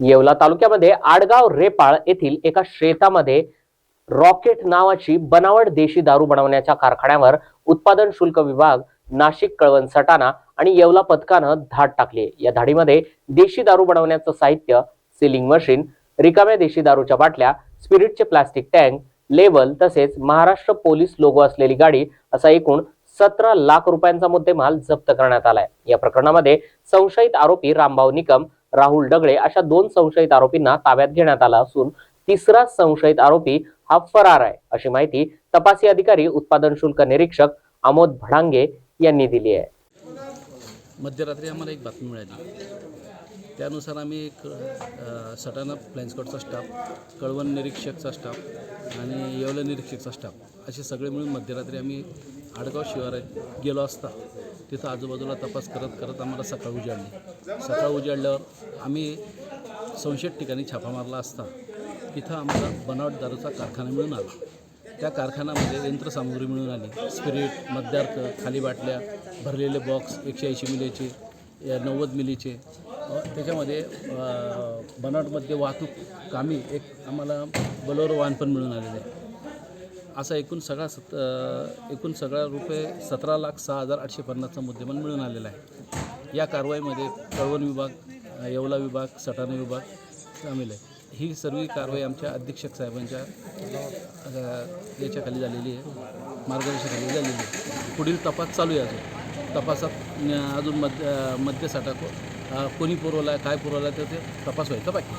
येवला तालुक्यामध्ये आडगाव रेपाळ येथील एका शेतामध्ये रॉकेट नावाची बनावट देशी दारू बनवण्याच्या कारखान्यावर उत्पादन शुल्क विभाग नाशिक कळवण सटाणा आणि येवला पथकानं धाड टाकली या धाडीमध्ये देशी दारू बनवण्याचं साहित्य सिलिंग मशीन रिकाम्या देशी दारूच्या बाटल्या स्पिरिटचे प्लास्टिक टँक लेबल तसेच महाराष्ट्र पोलीस लोगो असलेली गाडी असा एकूण सतरा लाख रुपयांचा मुद्देमाल जप्त करण्यात आलाय. या प्रकरणामध्ये संशयित आरोपी रामभाऊ निकम राहुल डगळे अशा दोन संशयित आरोपींना ताब्यात घेण्यात आला असून तिसरा संशयित आरोपी हा फरार आहे अशी माहिती तपासी अधिकारी उत्पादन शुल्क निरीक्षक आमोद भडांगे यांनी दिली आहे. मध्यरात्री आम्हाला एक बातमी मिळाली. त्यानुसार आम्ही एक अ, सटाणा स्टाफ कळवण निरीक्षकचा स्टाफ आणि येवला निरीक्षकचा स्टाफ असे सगळे मिळून मध्यरात्री आम्ही आडगाव शिवारात गेलो असता. तिथं आजूबाजूला तपास करत करत आम्हाला सकाळ उजाडली. सकाळ उजाडल्यावर आम्ही संशयित ठिकाणी छापा मारला असता. तिथं आम्हाला बनावट दारूचा कारखाना मिळून आला. त्या कारखान्यामध्ये यंत्रसामुग्री मिळून आली. स्पिरिट मद्यार्थ खाली बाटल्या भरलेले बॉक्स एकशे ऐंशी मिलीचे नव्वद मिलीचे. त्याच्यामध्ये बनावटमध्ये वाहतूक कामी एक आम्हाला बलोरो वाहन पण मिळून आलेले. आहे असा एकूण सगळा सत एकूण सगळा रुपये सतरा लाख सहा हजार आठशे पन्नासचा मुद्देमाल मिळून आलेला आहे. या कारवाईमध्ये कळवण विभाग येवला विभाग सटाणे विभाग सामील आहे. ही सर्व कारवाई आमच्या अधीक्षक साहेबांच्या याच्याखाली झालेली आहे मार्गदर्शनाखाली झालेली आहे. पुढील तपास चालू आहे अजून. तपासात अजून मध्य मद्यसाठा को कोणी पुरवला आहे काय पुरवला आहे तर ते तपास व्हायचा बाकी